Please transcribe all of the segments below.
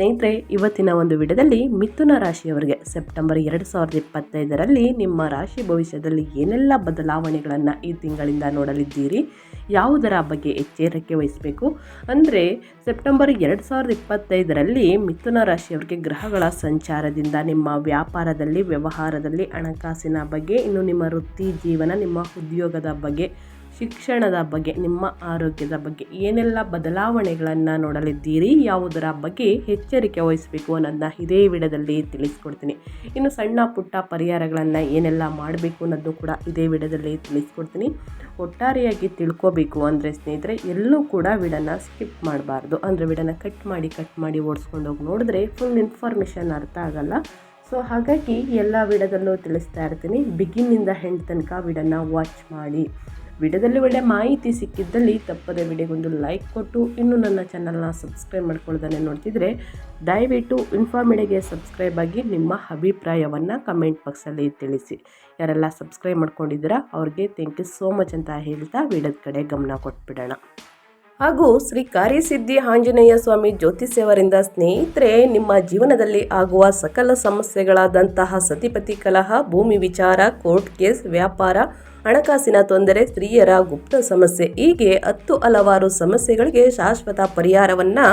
ಸ್ನೇಹಿತರೆ, ಇವತ್ತಿನ ಒಂದು ವಿಡಿಯೋದಲ್ಲಿ ಮಿಥುನ ರಾಶಿಯವರಿಗೆ ಸೆಪ್ಟೆಂಬರ್ ಎರಡು ಸಾವಿರದ ಇಪ್ಪತ್ತೈದರಲ್ಲಿ ನಿಮ್ಮ ರಾಶಿ ಭವಿಷ್ಯದಲ್ಲಿ ಏನೆಲ್ಲ ಬದಲಾವಣೆಗಳನ್ನು ಈ ತಿಂಗಳಿಂದ ನೋಡಲಿದ್ದೀರಿ? ಯಾವುದರ ಬಗ್ಗೆ ಎಚ್ಚರಿಕೆ ವಹಿಸಬೇಕು? ಅಂದರೆ, ಸೆಪ್ಟೆಂಬರ್ ಎರಡು ಸಾವಿರದ ಇಪ್ಪತ್ತೈದರಲ್ಲಿ ಮಿಥುನ ರಾಶಿಯವರಿಗೆ ಗ್ರಹಗಳ ಸಂಚಾರದಿಂದ ನಿಮ್ಮ ವ್ಯಾಪಾರದಲ್ಲಿ, ವ್ಯವಹಾರದಲ್ಲಿ ಹಣಕಾಸಿನ ಬಗ್ಗೆ, ಇನ್ನು ನಿಮ್ಮ ವೃತ್ತಿ ಜೀವನ, ನಿಮ್ಮ ಉದ್ಯೋಗದ ಬಗ್ಗೆ ಶಿಕ್ಷಣದ ಬಗ್ಗೆ, ನಿಮ್ಮ ಆರೋಗ್ಯದ ಬಗ್ಗೆ, ಏನೆಲ್ಲ ಬದಲಾವಣೆಗಳನ್ನು ನೋಡಲಿದ್ದೀರಿ, ಯಾವುದರ ಬಗ್ಗೆ ಎಚ್ಚರಿಕೆ ವಹಿಸಬೇಕು ಅನ್ನೋದನ್ನ ಇದೇ ವಿಡದಲ್ಲಿ ತಿಳಿಸ್ಕೊಡ್ತೀನಿ. ಇನ್ನು ಸಣ್ಣ ಪುಟ್ಟ ಪರಿಹಾರಗಳನ್ನು ಏನೆಲ್ಲ ಮಾಡಬೇಕು ಅನ್ನೋದು ಕೂಡ ಇದೇ ವಿಡದಲ್ಲಿ ತಿಳಿಸ್ಕೊಡ್ತೀನಿ. ಒಟ್ಟಾರೆಯಾಗಿ ತಿಳ್ಕೋಬೇಕು ಅಂದರೆ ಸ್ನೇಹಿತರೆ, ಎಲ್ಲೂ ಕೂಡ ವಿಡನ್ನ ಸ್ಕಿಪ್ ಮಾಡಬಾರ್ದು. ಅಂದರೆ ವಿಡನ್ನ ಕಟ್ ಮಾಡಿ ಕಟ್ ಮಾಡಿ ಓಡಿಸ್ಕೊಂಡು ಹೋಗಿ ನೋಡಿದ್ರೆ ಫುಲ್ ಇನ್ಫಾರ್ಮೇಷನ್ ಅರ್ಥ ಆಗಲ್ಲ. ಸೊ ಹಾಗಾಗಿ ಎಲ್ಲ ವಿಡದಲ್ಲೂ ತಿಳಿಸ್ತಾ ಇರ್ತೀನಿ. ಬಿಗಿನ್ನಿಂದ ಹೆಂಡ್ ತನಕ ವಿಡನ್ನು ವಾಚ್ ಮಾಡಿ. ವಿಡಿಯೋದಲ್ಲಿ ಒಳ್ಳೆ ಮಾಹಿತಿ ಸಿಕ್ಕಿದ್ದಲ್ಲಿ ತಪ್ಪದೆ ವಿಡಿಯೋಗೊಂದು ಲೈಕ್ ಕೊಟ್ಟು ಇನ್ನೂ ನನ್ನ ಚಾನಲ್ನ ಸಬ್ಸ್ಕ್ರೈಬ್ ಮಾಡ್ಕೊಳ್ಳೋದನ್ನೇ ನೋಡ್ತಿದ್ರೆ ದಯವಿಟ್ಟು ಇನ್ಫಾರ್ಮಿಡಿಗೆ ಸಬ್ಸ್ಕ್ರೈಬ್ ಆಗಿ ನಿಮ್ಮ ಅಭಿಪ್ರಾಯವನ್ನು ಕಮೆಂಟ್ ಬಾಕ್ಸಲ್ಲಿ ತಿಳಿಸಿ. ಯಾರೆಲ್ಲ ಸಬ್ಸ್ಕ್ರೈಬ್ ಮಾಡ್ಕೊಂಡಿದ್ದೀರಾ ಅವ್ರಿಗೆ ಥ್ಯಾಂಕ್ ಯು ಸೋ ಮಚ್ ಅಂತ ಹೇಳ್ತಾ ವಿಡಿಯೋದ ಕಡೆ ಗಮನ ಕೊಟ್ಬಿಡೋಣ. ಹಾಗೂ ಶ್ರೀ ಕಾರ್ಯಸಿದ್ಧಿ ಆಂಜನೇಯ ಸ್ವಾಮಿ ಜ್ಯೋತಿಷ್ಯವರಿಂದ ಸ್ನೇಹಿತರೆ, ನಿಮ್ಮ ಜೀವನದಲ್ಲಿ ಆಗುವ ಸಕಲ ಸಮಸ್ಯೆಗಳಾದಂತಹ ಸತಿಪತಿ ಕಲಹ, ಭೂಮಿ ವಿಚಾರ, ಕೋರ್ಟ್ ಕೇಸ್, ವ್ಯಾಪಾರ, ಹಣಕಾಸಿನ ತೊಂದರೆ, ಸ್ತ್ರೀಯರ ಗುಪ್ತ ಸಮಸ್ಯೆ ಹೀಗೆ ಹತ್ತು ಹಲವಾರು ಸಮಸ್ಯೆಗಳಿಗೆ ಶಾಶ್ವತ ಪರಿಹಾರವನ್ನು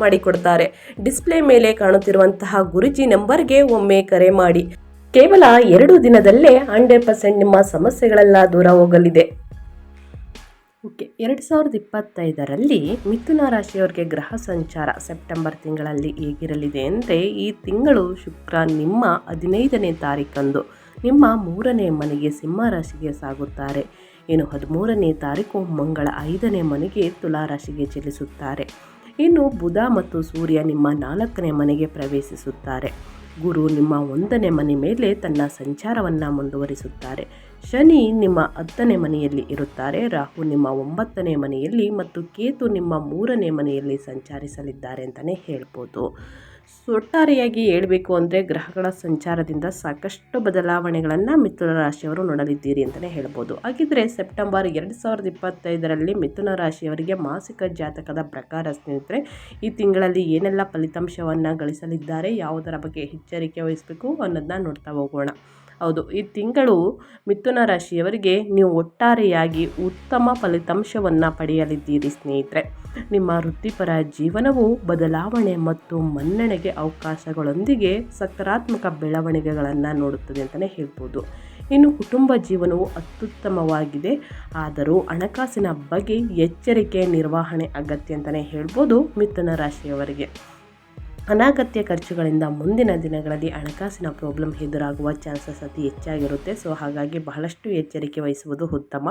ಮಾಡಿಕೊಡ್ತಾರೆ. ಡಿಸ್ಪ್ಲೇ ಮೇಲೆ ಕಾಣುತ್ತಿರುವಂತಹ ಗುರುಜಿ ನಂಬರ್ಗೆ ಒಮ್ಮೆ ಕರೆ ಮಾಡಿ. ಕೇವಲ ಎರಡು ದಿನದಲ್ಲೇ ಹಂಡ್ರೆಡ್ ಪರ್ಸೆಂಟ್ ನಿಮ್ಮ ಸಮಸ್ಯೆಗಳೆಲ್ಲ ದೂರ ಹೋಗಲಿದೆ. ಓಕೆ, ಎರಡು ಸಾವಿರದ ಇಪ್ಪತ್ತೈದರಲ್ಲಿ ಮಿಥುನ ರಾಶಿಯವರಿಗೆ ಗ್ರಹ ಸಂಚಾರ ಸೆಪ್ಟೆಂಬರ್ ತಿಂಗಳಲ್ಲಿ ಹೇಗಿರಲಿದೆ ಅಂದರೆ ಈ ತಿಂಗಳು ಶುಕ್ರ ನಿಮ್ಮ ಹದಿನೈದನೇ ತಾರೀಕಂದು. ನಿಮ್ಮ ಮೂರನೇ ಮನೆಗೆ ಸಿಂಹ ರಾಶಿಗೆ ಸಾಗುತ್ತಾರೆ. ಇನ್ನು ಹದಿಮೂರನೇ ತಾರೀಕು ಮಂಗಳ ಐದನೇ ಮನೆಗೆ ತುಲಾರಾಶಿಗೆ ಚಲಿಸುತ್ತಾರೆ. ಇನ್ನು ಬುಧ ಮತ್ತು ಸೂರ್ಯ ನಿಮ್ಮ ನಾಲ್ಕನೇ ಮನೆಗೆ ಪ್ರವೇಶಿಸುತ್ತಾರೆ. ಗುರು ನಿಮ್ಮ ಒಂದನೇ ಮನೆ ಮೇಲೆ ತನ್ನ ಸಂಚಾರವನ್ನು ಮುಂದುವರಿಸುತ್ತಾರೆ. ಶನಿ ನಿಮ್ಮ ಹತ್ತನೇ ಮನೆಯಲ್ಲಿ ಇರುತ್ತಾರೆ. ರಾಹು ನಿಮ್ಮ ಒಂಬತ್ತನೇ ಮನೆಯಲ್ಲಿ ಮತ್ತು ಕೇತು ನಿಮ್ಮ ಮೂರನೇ ಮನೆಯಲ್ಲಿ ಸಂಚರಿಸಲಿದ್ದಾರೆ ಅಂತಲೇ ಹೇಳ್ಬೋದು. ಒಟ್ಟಾರೆಯಾಗಿ ಹೇಳಬೇಕು ಅಂದರೆ ಗ್ರಹಗಳ ಸಂಚಾರದಿಂದ ಸಾಕಷ್ಟು ಬದಲಾವಣೆಗಳನ್ನು ಮಿಥುನ ರಾಶಿಯವರು ನೋಡಲಿದ್ದೀರಿ ಅಂತಲೇ ಹೇಳ್ಬೋದು. ಹಾಗಿದ್ರೆ ಸೆಪ್ಟೆಂಬರ್ ಎರಡು ಸಾವಿರದ ಇಪ್ಪತ್ತೈದರಲ್ಲಿ ಮಿಥುನ ರಾಶಿಯವರಿಗೆ ಮಾಸಿಕ ಜಾತಕದ ಪ್ರಕಾರ ಸ್ನೇಹಿತರೆ, ಈ ತಿಂಗಳಲ್ಲಿ ಏನೆಲ್ಲ ಫಲಿತಾಂಶವನ್ನು ಗಳಿಸಲಿದ್ದಾರೆ, ಯಾವುದರ ಬಗ್ಗೆ ಎಚ್ಚರಿಕೆ ವಹಿಸಬೇಕು ಅನ್ನೋದನ್ನ ನೋಡ್ತಾ ಹೋಗೋಣ. ಹೌದು. ಈ ತಿಂಗಳು ಮಿಥುನ ರಾಶಿಯವರಿಗೆ ನೀವು ಒಟ್ಟಾರೆಯಾಗಿ ಉತ್ತಮ ಫಲಿತಾಂಶವನ್ನು ಪಡೆಯಲಿದ್ದೀರಿ ಸ್ನೇಹಿತರೆ. ನಿಮ್ಮ ವೃತ್ತಿಪರ ಜೀವನವು ಬದಲಾವಣೆ ಮತ್ತು ಮನ್ನಣೆಗೆ ಅವಕಾಶಗಳೊಂದಿಗೆ ಸಕಾರಾತ್ಮಕ ಬೆಳವಣಿಗೆಗಳನ್ನು ನೋಡುತ್ತದೆ ಅಂತಲೇ ಹೇಳ್ಬೋದು. ಇನ್ನು ಕುಟುಂಬ ಜೀವನವು ಅತ್ಯುತ್ತಮವಾಗಿದೆ. ಆದರೂ ಹಣಕಾಸಿನ ಬಗ್ಗೆ ಎಚ್ಚರಿಕೆ ನಿರ್ವಹಣೆ ಅಗತ್ಯ ಅಂತಲೇ ಹೇಳ್ಬೋದು ಮಿಥುನ ರಾಶಿಯವರಿಗೆ. ಅನಾಗತ್ಯ ಖರ್ಚುಗಳಿಂದ ಮುಂದಿನ ದಿನಗಳಲ್ಲಿ ಹಣಕಾಸಿನ ಪ್ರಾಬ್ಲಮ್ ಎದುರಾಗುವ ಚಾನ್ಸಸ್ ಅತಿ ಹೆಚ್ಚಾಗಿರುತ್ತೆ. ಸೊ ಹಾಗಾಗಿ ಬಹಳಷ್ಟು ಎಚ್ಚರಿಕೆ ವಹಿಸುವುದು ಉತ್ತಮ.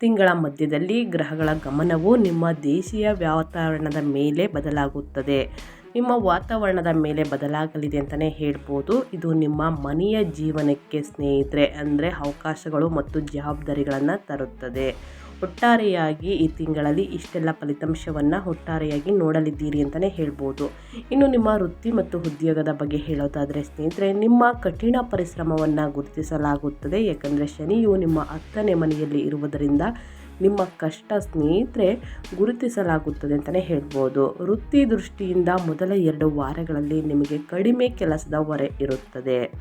ತಿಂಗಳ ಮಧ್ಯದಲ್ಲಿ ಗ್ರಹಗಳ ಗಮನವು ನಿಮ್ಮ ದೇಶೀಯ ವಾತಾವರಣದ ಮೇಲೆ ಬದಲಾಗುತ್ತದೆ. ನಿಮ್ಮ ವಾತಾವರಣದ ಮೇಲೆ ಬದಲಾಗಲಿದೆ ಅಂತಲೇ ಹೇಳ್ಬೋದು. ಇದು ನಿಮ್ಮ ಮನೆಯ ಜೀವನಕ್ಕೆ ಸ್ನೇಹಿತರೆ, ಅಂದರೆ ಅವಕಾಶಗಳು ಮತ್ತು ಜವಾಬ್ದಾರಿಗಳನ್ನು ತರುತ್ತದೆ. ಒಟ್ಟಾರೆಯಾಗಿ ಈ ತಿಂಗಳಲ್ಲಿ ಇಷ್ಟೆಲ್ಲ ಫಲಿತಾಂಶವನ್ನು ಒಟ್ಟಾರೆಯಾಗಿ ನೋಡಲಿದ್ದೀರಿ ಅಂತಲೇ ಹೇಳ್ಬೋದು. ಇನ್ನು ನಿಮ್ಮ ವೃತ್ತಿ ಮತ್ತು ಉದ್ಯೋಗದ ಬಗ್ಗೆ ಹೇಳೋದಾದರೆ, ಸ್ನೇಹಿತರೆ, ನಿಮ್ಮ ಕಠಿಣ ಪರಿಶ್ರಮವನ್ನು ಗುರುತಿಸಲಾಗುತ್ತದೆ. ಯಾಕಂದರೆ ಶನಿಯು ನಿಮ್ಮ ಹತ್ತನೇ ಮನೆಯಲ್ಲಿ ಇರುವುದರಿಂದ ನಿಮ್ಮ ಕಷ್ಟ ಸ್ನೇಹಿತರೆ ಗುರುತಿಸಲಾಗುತ್ತದೆ ಅಂತಲೇ ಹೇಳ್ಬೋದು. ವೃತ್ತಿ ದೃಷ್ಟಿಯಿಂದ ಮೊದಲ ಎರಡು ವಾರಗಳಲ್ಲಿ ನಿಮಗೆ ಕಡಿಮೆ ಕೆಲಸದ ಹೊರೆ ಇರುತ್ತದೆ.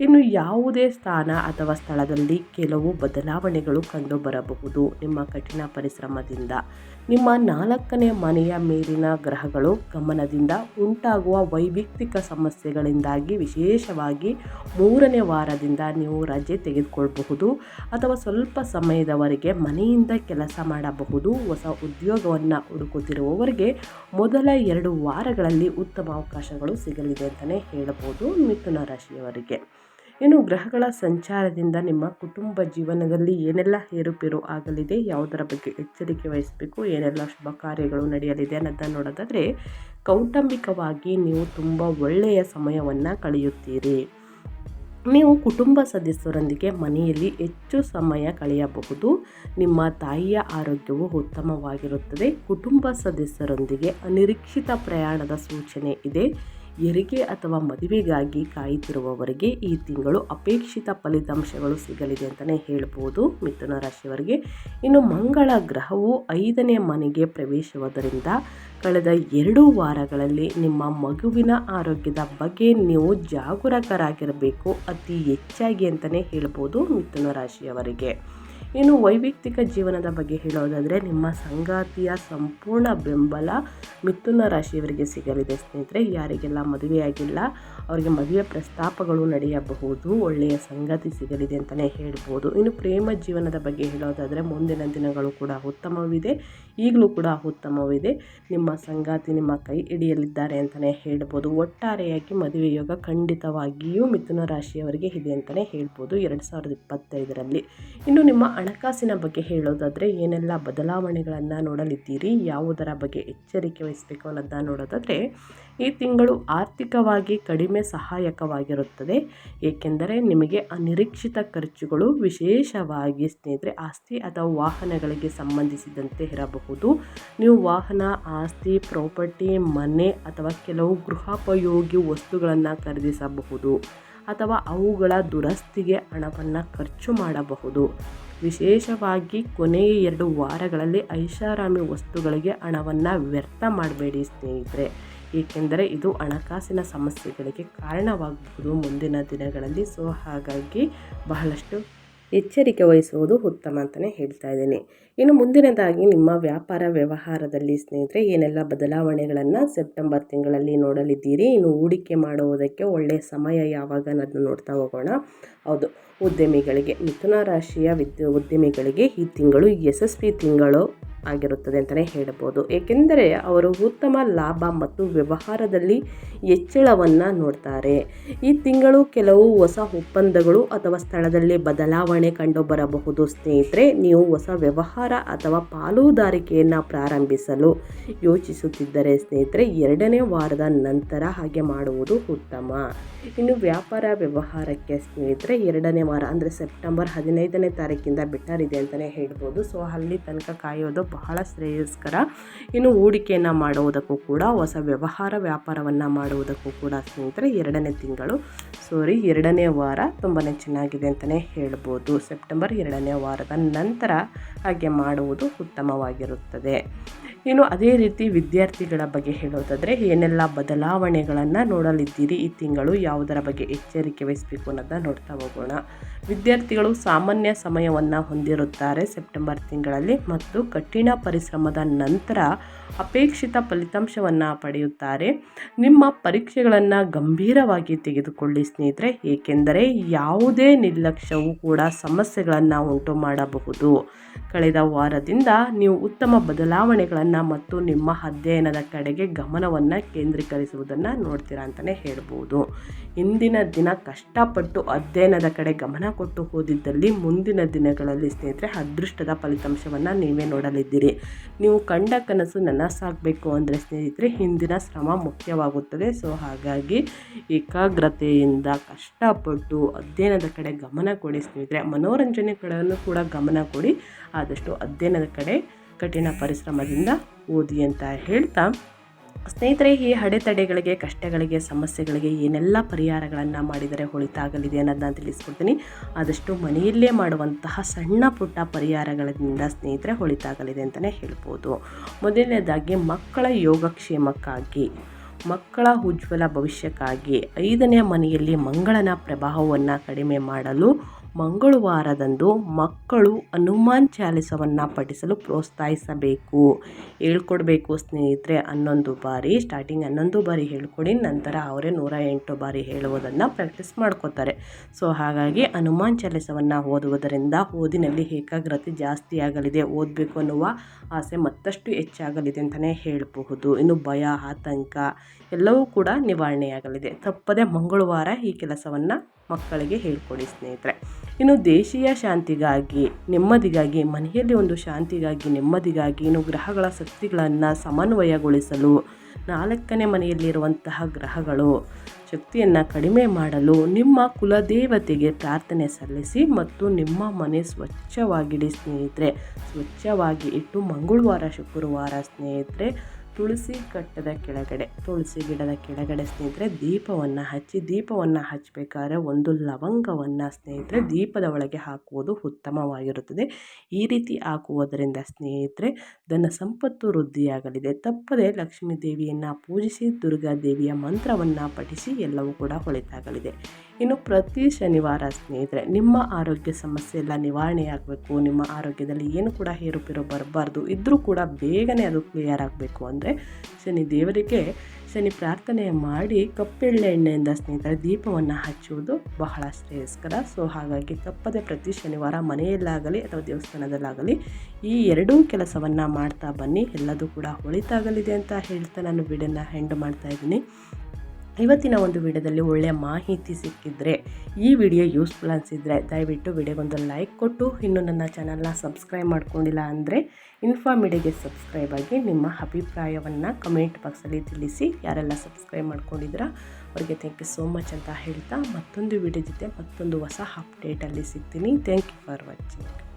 ಇನ್ನು ಯಾವುದೇ ಸ್ಥಾನ ಅಥವಾ ಸ್ಥಳದಲ್ಲಿ ಕೆಲವು ಬದಲಾವಣೆಗಳು ಕಂಡುಬರಬಹುದು. ನಿಮ್ಮ ಕಠಿಣ ಪರಿಶ್ರಮದಿಂದ. ನಿಮ್ಮ ನಾಲ್ಕನೇ ಮನೆಯ ಮೇಲಿನ ಗ್ರಹಗಳು ಗಮನದಿಂದ ಉಂಟಾಗುವ ವೈಯಕ್ತಿಕ ಸಮಸ್ಯೆಗಳಿಂದಾಗಿ ವಿಶೇಷವಾಗಿ ಮೂರನೇ ವಾರದಿಂದ ನೀವು ರಜೆ ತೆಗೆದುಕೊಳ್ಳಬಹುದು ಅಥವಾ ಸ್ವಲ್ಪ ಸಮಯದವರೆಗೆ ಮನೆಯಿಂದ ಕೆಲಸ ಮಾಡಬಹುದು. ಹೊಸ ಉದ್ಯೋಗವನ್ನು ಹುಡುಕುತ್ತಿರುವವರಿಗೆ ಮೊದಲ ಎರಡು ವಾರಗಳಲ್ಲಿ ಉತ್ತಮ ಅವಕಾಶಗಳು ಸಿಗಲಿದೆ ಅಂತಲೇ ಹೇಳಬಹುದು ಮಿಥುನ ರಾಶಿಯವರಿಗೆ. ಇನ್ನು ಗ್ರಹಗಳ ಸಂಚಾರದಿಂದ ನಿಮ್ಮ ಕುಟುಂಬ ಜೀವನದಲ್ಲಿ ಏನೆಲ್ಲ ಏರುಪೇರು ಆಗಲಿದೆ, ಯಾವುದರ ಬಗ್ಗೆ ಎಚ್ಚರಿಕೆ ವಹಿಸಬೇಕು, ಏನೆಲ್ಲ ಶುಭ ಕಾರ್ಯಗಳು ನಡೆಯಲಿದೆ ಅನ್ನೋದನ್ನು ನೋಡೋದಾದರೆ ಕೌಟುಂಬಿಕವಾಗಿ ನೀವು ತುಂಬ ಒಳ್ಳೆಯ ಸಮಯವನ್ನು ಕಳೆಯುತ್ತೀರಿ. ನೀವು ಕುಟುಂಬ ಸದಸ್ಯರೊಂದಿಗೆ ಮನೆಯಲ್ಲಿ ಹೆಚ್ಚು ಸಮಯ ಕಳೆಯಬಹುದು. ನಿಮ್ಮ ತಾಯಿಯ ಆರೋಗ್ಯವು ಉತ್ತಮವಾಗಿರುತ್ತದೆ. ಕುಟುಂಬ ಸದಸ್ಯರೊಂದಿಗೆ ಅನಿರೀಕ್ಷಿತ ಪ್ರಯಾಣದ ಸೂಚನೆ ಇದೆ. ಹೆರಿಗೆ ಅಥವಾ ಮದುವೆಗಾಗಿ ಕಾಯುತ್ತಿರುವವರಿಗೆ ಈ ತಿಂಗಳು ಅಪೇಕ್ಷಿತ ಫಲಿತಾಂಶಗಳು ಸಿಗಲಿದೆ ಅಂತಲೇ ಹೇಳ್ಬೋದು. ಮಿಥುನ ರಾಶಿಯವರಿಗೆ ಇನ್ನು ಮಂಗಳ ಗ್ರಹವು ಐದನೇ ಮನೆಗೆ ಪ್ರವೇಶವಾದ್ದರಿಂದ ಕಳೆದ ಎರಡು ವಾರಗಳಲ್ಲಿ ನಿಮ್ಮ ಮಗುವಿನ ಆರೋಗ್ಯದ ಬಗ್ಗೆ ನೀವು ಜಾಗರೂಕರಾಗಿರಬೇಕು ಅತಿ ಹೆಚ್ಚಾಗಿ ಅಂತಲೇ ಹೇಳ್ಬೋದು ಮಿಥುನ ರಾಶಿಯವರಿಗೆ. ಇನ್ನು ವೈಯಕ್ತಿಕ ಜೀವನದ ಬಗ್ಗೆ ಹೇಳೋದಾದರೆ ನಿಮ್ಮ ಸಂಗಾತಿಯ ಸಂಪೂರ್ಣ ಬೆಂಬಲ ಮಿಥುನ ರಾಶಿಯವರಿಗೆ ಸಿಗಲಿದೆ ಸ್ನೇಹಿತರೆ. ಯಾರಿಗೆಲ್ಲ ಮದುವೆಯಾಗಿಲ್ಲ, ಅವರಿಗೆ ಮದುವೆ ಪ್ರಸ್ತಾಪಗಳು ನಡೆಯಬಹುದು, ಒಳ್ಳೆಯ ಸಂಗಾತಿ ಸಿಗಲಿದೆ ಅಂತಲೇ ಹೇಳ್ಬೋದು. ಇನ್ನು ಪ್ರೇಮ ಜೀವನದ ಬಗ್ಗೆ ಹೇಳೋದಾದರೆ ಮುಂದಿನ ದಿನಗಳು ಕೂಡ ಉತ್ತಮವಿದೆ, ಈಗಲೂ ಕೂಡ ಉತ್ತಮವಿದೆ. ನಿಮ್ಮ ಸಂಗಾತಿ ನಿಮ್ಮ ಕೈ ಹಿಡಿಯಲಿದ್ದಾರೆ ಅಂತಲೇ ಹೇಳ್ಬೋದು. ಒಟ್ಟಾರೆಯಾಗಿ ಮದುವೆ ಯೋಗ ಖಂಡಿತವಾಗಿಯೂ ಮಿಥುನ ರಾಶಿಯವರಿಗೆ ಇದೆ ಅಂತಲೇ ಹೇಳ್ಬೋದು. ಎರಡು ಸಾವಿರದ ಇಪ್ಪತ್ತೈದರಲ್ಲಿ. ಇನ್ನು ನಿಮ್ಮ ಹಣಕಾಸಿನ ಬಗ್ಗೆ ಹೇಳೋದಾದರೆ ಏನೆಲ್ಲ ಬದಲಾವಣೆಗಳನ್ನು ನೋಡಲಿದ್ದೀರಿ? ಯಾವುದರ ಬಗ್ಗೆ ಎಚ್ಚರಿಕೆ ವಹಿಸಬೇಕು ಅನ್ನೋದನ್ನ ನೋಡೋದಾದರೆ, ಈ ತಿಂಗಳು ಆರ್ಥಿಕವಾಗಿ ಕಡಿಮೆ ಸಹಾಯಕವಾಗಿರುತ್ತದೆ. ಏಕೆಂದರೆ ನಿಮಗೆ ಅನಿರೀಕ್ಷಿತ ಖರ್ಚುಗಳು ವಿಶೇಷವಾಗಿ ಸ್ನೇಹಿತರೆ ಆಸ್ತಿ ಅಥವಾ ವಾಹನಗಳಿಗೆ ಸಂಬಂಧಿಸಿದಂತೆ ಇರಬಹುದು. ನೀವು ವಾಹನ, ಆಸ್ತಿ, ಪ್ರಾಪರ್ಟಿ, ಮನೆ ಅಥವಾ ಕೆಲವು ಗೃಹೋಪಯೋಗಿ ವಸ್ತುಗಳನ್ನು ಖರೀದಿಸಬಹುದು. ಅಥವಾ ಅವುಗಳ ದುರಸ್ತಿಗೆ ಹಣವನ್ನು ಖರ್ಚು ಮಾಡಬಹುದು. ವಿಶೇಷವಾಗಿ ಕೊನೆಯ ಎರಡು ವಾರಗಳಲ್ಲಿ ಐಷಾರಾಮಿ ವಸ್ತುಗಳಿಗೆ ಹಣವನ್ನು ವ್ಯರ್ಥ ಮಾಡಬೇಡಿ ಸ್ನೇಹಿತರೆ. ಏಕೆಂದರೆ ಇದು ಹಣಕಾಸಿನ ಸಮಸ್ಯೆಗಳಿಗೆ ಕಾರಣವಾಗಬಹುದು ಮುಂದಿನ ದಿನಗಳಲ್ಲಿ. ಸೊ, ಹಾಗಾಗಿ ಬಹಳಷ್ಟು ಎಚ್ಚರಿಕೆ ವಹಿಸುವುದು ಉತ್ತಮ ಅಂತಲೇ ಹೇಳ್ತಾ ಇದ್ದೀನಿ. ಇನ್ನು ಮುಂದಿನದಾಗಿ ನಿಮ್ಮ ವ್ಯಾಪಾರ ವ್ಯವಹಾರದಲ್ಲಿ ಸ್ನೇಹಿತರೆ, ಏನೆಲ್ಲ ಬದಲಾವಣೆಗಳನ್ನು ಸೆಪ್ಟೆಂಬರ್ ತಿಂಗಳಲ್ಲಿ ನೋಡಲಿದ್ದೀರಿ? ಇನ್ನು ಹೂಡಿಕೆ ಮಾಡುವುದಕ್ಕೆ ಒಳ್ಳೆಯ ಸಮಯ ಯಾವಾಗ ಅನ್ನೋದನ್ನ ನೋಡ್ತಾ ಹೋಗೋಣ. ಹೌದು. ಉದ್ಯಮಿಗಳಿಗೆ, ಮಿಥುನ ರಾಶಿಯ ವಿದ್ಯು ಉದ್ಯಮಿಗಳಿಗೆ ಈ ತಿಂಗಳು ಯಶಸ್ವಿ ತಿಂಗಳು ಆಗಿರುತ್ತದೆ ಅಂತಲೇ ಹೇಳ್ಬೋದು. ಏಕೆಂದರೆ ಅವರು ಉತ್ತಮ ಲಾಭ ಮತ್ತು ವ್ಯವಹಾರದಲ್ಲಿ ಹೆಚ್ಚಳವನ್ನು ನೋಡ್ತಾರೆ. ಈ ತಿಂಗಳು ಕೆಲವು ಹೊಸ ಒಪ್ಪಂದಗಳು ಅಥವಾ ಸ್ಥಳದಲ್ಲಿ ಬದಲಾವಣೆ ಕಂಡುಬರಬಹುದು. ಸ್ನೇಹಿತರೆ, ನೀವು ಹೊಸ ವ್ಯವಹಾರ ಅಥವಾ ಪಾಲುದಾರಿಕೆಯನ್ನು ಪ್ರಾರಂಭಿಸಲು ಯೋಚಿಸುತ್ತಿದ್ದರೆ ಸ್ನೇಹಿತರೆ, ಎರಡನೇ ವಾರದ ನಂತರ ಹಾಗೆ ಮಾಡುವುದು ಉತ್ತಮ. ಇನ್ನು ವ್ಯಾಪಾರ ವ್ಯವಹಾರಕ್ಕೆ ಸ್ನೇಹಿತರೆ, ಎರಡನೇ ವಾರ ಅಂದರೆ ಸೆಪ್ಟೆಂಬರ್ ಹದಿನೈದನೇ ತಾರೀಕಿಂದ ಬೆಟರ್ ಇದೆ ಅಂತಲೇ ಹೇಳ್ಬೋದು. ಸೊ, ಅಲ್ಲಿ ತನಕ ಕಾಯೋದು ಬಹಳ ಶ್ರೇಯಸ್ಕರ. ಇನ್ನು ಹೂಡಿಕೆಯನ್ನು ಮಾಡುವುದಕ್ಕೂ ಕೂಡ, ಹೊಸ ವ್ಯವಹಾರ ವ್ಯಾಪಾರವನ್ನು ಮಾಡುವುದಕ್ಕೂ ಕೂಡ ಸ್ನೇಹಿತರೆ ಎರಡನೇ ತಿಂಗಳು. ಸಾರಿ, ಎರಡನೇ ವಾರ ತುಂಬಾ ಚೆನ್ನಾಗಿದೆ ಅಂತಲೇ ಹೇಳ್ಬೋದು. ಸೆಪ್ಟೆಂಬರ್ ಎರಡನೇ ವಾರದ ನಂತರ ಹಾಗೆ ಮಾಡುವುದು ಉತ್ತಮವಾಗಿರುತ್ತದೆ. ಇನ್ನು ಅದೇ ರೀತಿ ವಿದ್ಯಾರ್ಥಿಗಳ ಬಗ್ಗೆ ಹೇಳೋದಾದರೆ, ಏನೆಲ್ಲ ಬದಲಾವಣೆಗಳನ್ನು ನೋಡಲಿದ್ದೀರಿ ಈ ತಿಂಗಳು? ಯಾವುದರ ಬಗ್ಗೆ ಎಚ್ಚರಿಕೆ ವಹಿಸಬೇಕು ಅನ್ನೋದನ್ನ ನೋಡ್ತಾ ಹೋಗೋಣ. ವಿದ್ಯಾರ್ಥಿಗಳು ಸಾಮಾನ್ಯ ಸಮಯವನ್ನು ಹೊಂದಿರುತ್ತಾರೆ ಸೆಪ್ಟೆಂಬರ್ ತಿಂಗಳಲ್ಲಿ ಮತ್ತು ಕಠಿಣ ಪರಿಶ್ರಮದ ನಂತರ ಅಪೇಕ್ಷಿತ ಫಲಿತಾಂಶವನ್ನು ಪಡೆಯುತ್ತಾರೆ. ನಿಮ್ಮ ಪರೀಕ್ಷೆಗಳನ್ನು ಗಂಭೀರವಾಗಿ ತೆಗೆದುಕೊಳ್ಳಿ ಸ್ನೇಹಿತರೆ, ಏಕೆಂದರೆ ಯಾವುದೇ ನಿರ್ಲಕ್ಷ್ಯವೂ ಕೂಡ ಸಮಸ್ಯೆಗಳನ್ನು ಉಂಟು ಮಾಡಬಹುದು. ಕಳೆದ ವಾರದಿಂದ ನೀವು ಉತ್ತಮ ಬದಲಾವಣೆಗಳನ್ನು ಮತ್ತು ನಿಮ್ಮ ಅಧ್ಯಯನದ ಕಡೆಗೆ ಗಮನವನ್ನು ಕೇಂದ್ರೀಕರಿಸುವುದನ್ನು ನೋಡ್ತೀರಾ ಅಂತಲೇ ಹೇಳ್ಬೋದು. ಇಂದಿನ ದಿನ ಕಷ್ಟಪಟ್ಟು ಅಧ್ಯಯನದ ಕಡೆ ಗಮನ ಕೊಟ್ಟು ಓದಿದ್ದಲ್ಲಿ ಮುಂದಿನ ದಿನಗಳಲ್ಲಿ ಸ್ನೇಹಿತರೆ, ಅದೃಷ್ಟದ ಫಲಿತಾಂಶವನ್ನು ನೀವೇ ನೋಡಲಿದ್ದೀರಿ. ನೀವು ಕಂಡ ಕನಸು ನನಸಾಗಬೇಕು ಅಂದರೆ ಸ್ನೇಹಿತರೆ, ಹಿಂದಿನ ಶ್ರಮ ಮುಖ್ಯವಾಗುತ್ತದೆ. ಸೊ, ಹಾಗಾಗಿ ಏಕಾಗ್ರತೆಯಿಂದ ಕಷ್ಟಪಟ್ಟು ಅಧ್ಯಯನದ ಕಡೆ ಗಮನ ಕೊಡಿ ಸ್ನೇಹಿತರೆ. ಮನೋರಂಜನೆ ಕಡೆಯನ್ನು ಕೂಡ ಗಮನ ಕೊಡಿ. ಆದಷ್ಟು ಅಧ್ಯಯನದ ಕಡೆ ಕಠಿಣ ಪರಿಶ್ರಮದಿಂದ ಓದಿ ಅಂತ ಹೇಳ್ತಾ ಸ್ನೇಹಿತರೆ, ಈ ಅಡೆತಡೆಗಳಿಗೆ, ಕಷ್ಟಗಳಿಗೆ, ಸಮಸ್ಯೆಗಳಿಗೆ ಏನೆಲ್ಲ ಪರಿಹಾರಗಳನ್ನು ಮಾಡಿದರೆ ಹೊಳಿತಾಗಲಿದೆ ಅನ್ನೋದನ್ನ ತಿಳಿಸ್ಕೊಡ್ತೀನಿ. ಆದಷ್ಟು ಮನೆಯಲ್ಲೇ ಮಾಡುವಂತಹ ಸಣ್ಣ ಪುಟ್ಟ ಪರಿಹಾರಗಳಿಂದ ಸ್ನೇಹಿತರೆ ಹೊಳಿತಾಗಲಿದೆ ಅಂತಲೇ ಹೇಳ್ಬೋದು. ಮೊದಲನೇದಾಗಿ, ಮಕ್ಕಳ ಯೋಗಕ್ಷೇಮಕ್ಕಾಗಿ, ಮಕ್ಕಳ ಉಜ್ವಲ ಭವಿಷ್ಯಕ್ಕಾಗಿ, ಐದನೇ ಮನೆಯಲ್ಲಿ ಮಂಗಳನ ಪ್ರಭಾವವನ್ನು ಕಡಿಮೆ ಮಾಡಲು ಮಂಗಳವಾರದಂದು ಮಕ್ಕಳು ಹನುಮಾನ್ ಚಾಲಿಸವನ್ನು ಪಠಿಸಲು ಪ್ರೋತ್ಸಾಹಿಸಬೇಕು. ಹೇಳ್ಕೊಡ್ಬೇಕು ಸ್ನೇಹಿತರೆ, ಹನ್ನೊಂದು ಬಾರಿ ಸ್ಟಾರ್ಟಿಂಗ್ ಹನ್ನೊಂದು ಬಾರಿ ಹೇಳ್ಕೊಡಿ, ನಂತರ ಅವರೇ ನೂರ ಎಂಟು ಬಾರಿ ಹೇಳುವುದನ್ನು ಪ್ರಾಕ್ಟೀಸ್ ಮಾಡ್ಕೋತಾರೆ. ಸೊ ಹಾಗಾಗಿ ಹನುಮಾನ್ ಚಾಲಿಸವನ್ನು ಓದುವುದರಿಂದ ಓದಿನಲ್ಲಿ ಏಕಾಗ್ರತೆ ಜಾಸ್ತಿ ಆಗಲಿದೆ. ಓದಬೇಕು ಅನ್ನುವ ಆಸೆ ಮತ್ತಷ್ಟು ಹೆಚ್ಚಾಗಲಿದೆ ಅಂತಲೇ ಹೇಳಬಹುದು. ಇನ್ನು ಭಯ, ಆತಂಕ ಎಲ್ಲವೂ ಕೂಡ ನಿವಾರಣೆಯಾಗಲಿದೆ. ತಪ್ಪದೆ ಮಂಗಳವಾರ ಈ ಕೆಲಸವನ್ನು ಮಕ್ಕಳಿಗೆ ಹೇಳ್ಕೊಡಿ ಸ್ನೇಹಿತರೆ. ಇನ್ನು ದೇಶೀಯ ಶಾಂತಿಗಾಗಿ, ನೆಮ್ಮದಿಗಾಗಿ, ಮನೆಯಲ್ಲಿ ಒಂದು ಶಾಂತಿಗಾಗಿ, ನೆಮ್ಮದಿಗಾಗಿ ಇನ್ನು ಗ್ರಹಗಳ ಶಕ್ತಿಗಳನ್ನು ಸಮನ್ವಯಗೊಳಿಸಲು, ನಾಲ್ಕನೇ ಮನೆಯಲ್ಲಿರುವಂತಹ ಗ್ರಹಗಳು ಶಕ್ತಿಯನ್ನು ಕಡಿಮೆ ಮಾಡಲು ನಿಮ್ಮ ಕುಲದೇವತೆಗೆ ಪ್ರಾರ್ಥನೆ ಸಲ್ಲಿಸಿ ಮತ್ತು ನಿಮ್ಮ ಮನೆ ಸ್ವಚ್ಛವಾಗಿಡಿ ಸ್ನೇಹಿತರೆ. ಸ್ವಚ್ಛವಾಗಿ ಇಟ್ಟು ಮಂಗಳವಾರ, ಶುಕ್ರವಾರ ಸ್ನೇಹಿತರೆ ತುಳಸಿ ಕಟ್ಟದ ಕೆಳಗಡೆ, ತುಳಸಿ ಗಿಡದ ಕೆಳಗಡೆ ಸ್ನೇಹಿತರೆ, ದೀಪವನ್ನು ಹಚ್ಚಿ, ದೀಪವನ್ನು ಹಚ್ಚಬೇಕಾದ್ರೆ ಒಂದು ಲವಂಗವನ್ನು ಸ್ನೇಹಿತರೆ ದೀಪದ ಒಳಗೆ ಹಾಕುವುದು ಉತ್ತಮವಾಗಿರುತ್ತದೆ. ಈ ರೀತಿ ಹಾಕುವುದರಿಂದ ಸ್ನೇಹಿತರೆ, ಧನ ಸಂಪತ್ತು ವೃದ್ಧಿಯಾಗಲಿದೆ. ತಪ್ಪದೆ ಲಕ್ಷ್ಮೀ ದೇವಿಯನ್ನು ಪೂಜಿಸಿ, ದುರ್ಗಾ ದೇವಿಯ ಮಂತ್ರವನ್ನು ಪಠಿಸಿ ಎಲ್ಲವೂ ಕೂಡ ಒಳಿತಾಗಲಿದೆ ಇನ್ನು ಪ್ರತಿ ಶನಿವಾರ ಸ್ನೇಹಿತರೆ, ನಿಮ್ಮ ಆರೋಗ್ಯ ಸಮಸ್ಯೆ ಎಲ್ಲ ನಿವಾರಣೆಯಾಗಬೇಕು ನಿಮ್ಮ ಆರೋಗ್ಯದಲ್ಲಿ ಏನು ಕೂಡ ಏರುಪೇರು ಬರಬಾರ್ದು ಇದ್ದರೂ ಕೂಡ ಬೇಗನೆ ಅದು ಕ್ಲಿಯರ್ ಆಗಬೇಕು ಅಂದರೆ ಶನಿ ದೇವರಿಗೆ ಶನಿ ಪ್ರಾರ್ಥನೆ ಮಾಡಿ ಕಪ್ಪೆಳ್ಳೆ ಎಣ್ಣೆಯಿಂದ ಸ್ನೇಹಿತರೆ ದೀಪವನ್ನು ಹಚ್ಚುವುದು ಬಹಳ ಶ್ರೇಯಸ್ಕರ. ಸೊ ಹಾಗಾಗಿ ತಪ್ಪದೆ ಪ್ರತಿ ಶನಿವಾರ ಮನೆಯಲ್ಲಾಗಲಿ ಅಥವಾ ದೇವಸ್ಥಾನದಲ್ಲಾಗಲಿ ಈ ಎರಡೂ ಕೆಲಸವನ್ನು ಮಾಡ್ತಾ ಬನ್ನಿ. ಎಲ್ಲದೂ ಕೂಡ ಹೊಳಿತಾಗಲಿದೆ ಅಂತ ಹೇಳ್ತಾ ನಾನು ಬಿಡನ್ನು ಹೆಂಡ್ ಮಾಡ್ತಾ ಇದ್ದೀನಿ. ಇವತ್ತಿನ ಒಂದು ವಿಡಿಯೋದಲ್ಲಿ ಒಳ್ಳೆಯ ಮಾಹಿತಿ ಸಿಕ್ಕಿದ್ರೆ ಈ ವಿಡಿಯೋ ಯೂಸ್ಫುಲ್ ಅನಿಸಿದರೆ ದಯವಿಟ್ಟು ವಿಡಿಯೋಗೊಂದು ಲೈಕ್ ಕೊಟ್ಟು, ಇನ್ನು ನನ್ನ ಚಾನಲ್ನ ಸಬ್ಸ್ಕ್ರೈಬ್ ಮಾಡ್ಕೊಂಡಿಲ್ಲ ಅಂದರೆ ಇನ್ಫಾ ಮೀಡಿಯಾಗೆ ಸಬ್ಸ್ಕ್ರೈಬ್ ಆಗಿ ನಿಮ್ಮ ಅಭಿಪ್ರಾಯವನ್ನು ಕಮೆಂಟ್ ಬಾಕ್ಸಲ್ಲಿ ತಿಳಿಸಿ. ಯಾರೆಲ್ಲ ಸಬ್ಸ್ಕ್ರೈಬ್ ಮಾಡ್ಕೊಂಡಿದ್ದೀರಾ, ಅವರಿಗೆ ಥ್ಯಾಂಕ್ ಯು ಸೋ ಮಚ್ ಅಂತ ಹೇಳ್ತಾ ಮತ್ತೊಂದು ವಿಡಿಯೋ ಜೊತೆ ಮತ್ತೊಂದು ಹೊಸ ಅಪ್ಡೇಟಲ್ಲಿ ಸಿಗ್ತೀನಿ. Thank you for watching